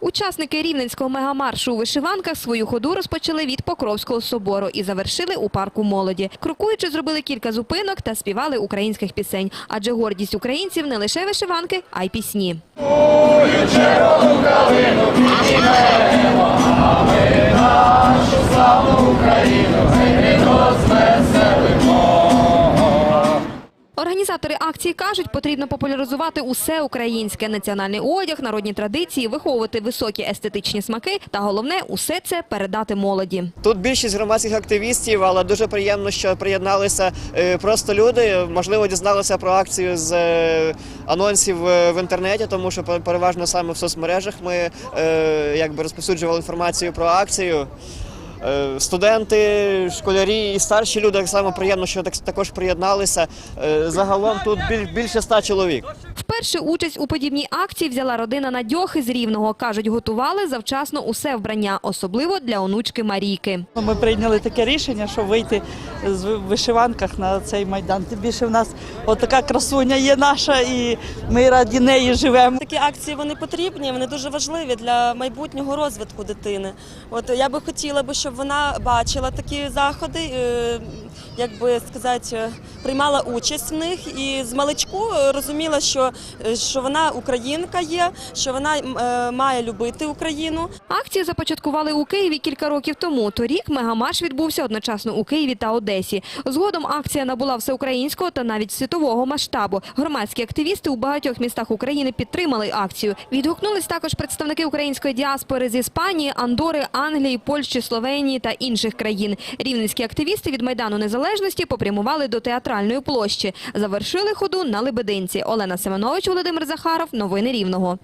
Учасники Рівненського мегамаршу у вишиванках свою ходу розпочали від Покровського собору і завершили у парку молоді. Крокуючи, зробили кілька зупинок та співали українських пісень. Адже гордість українців не лише вишиванки, а й пісні. Організатори акції кажуть, потрібно популяризувати усе українське, національний одяг, народні традиції, виховувати високі естетичні смаки та головне усе це передати молоді. Тут більшість громадських активістів, але дуже приємно, що приєдналися е, просто люди. Можливо, дізналися про акцію з е, анонсів е, в інтернеті, тому що пер- переважно саме в соцмережах ми якби розповсюджували інформацію про акцію. Е, Студенти, школярі і старші люди так само приємно, що так також приєдналися. Е, Загалом тут біль- більше ста чоловік. Вперше участь у подібній акції взяла родина Надьохи з Рівного. Кажуть, готували завчасно усе вбрання, особливо для онучки Марійки. Ну, Ми прийняли таке рішення, що вийти з ви- вишиванках на цей майдан. Тим більше в нас отака красуня є наша, і ми раді неї живемо. Такі акції вони потрібні, вони дуже важливі для майбутнього розвитку дитини. От я би хотіла би, щоб вона бачила такі заходи, е, як би сказати, приймала участь в них і з маличку е, розуміла, що, е, що вона українка є, що вона е, має любити Україну. Акцію започаткували у Києві кілька років тому. Торік мегамарш відбувся одночасно у Києві та Одесі. Згодом акція набула всеукраїнського та навіть світового масштабу. Громадські активісти у багатьох містах України підтримали акцію. Відгукнулись також представники української діаспори з Іспанії, Андори, Англії, Польщі, Словенії та інших країн. Рівненські активісти від Майдану Незалежності попрямували до театральної площі. Завершили ходу на Лебединці. Олена Семенович, Володимир Захаров. Новини Рівного.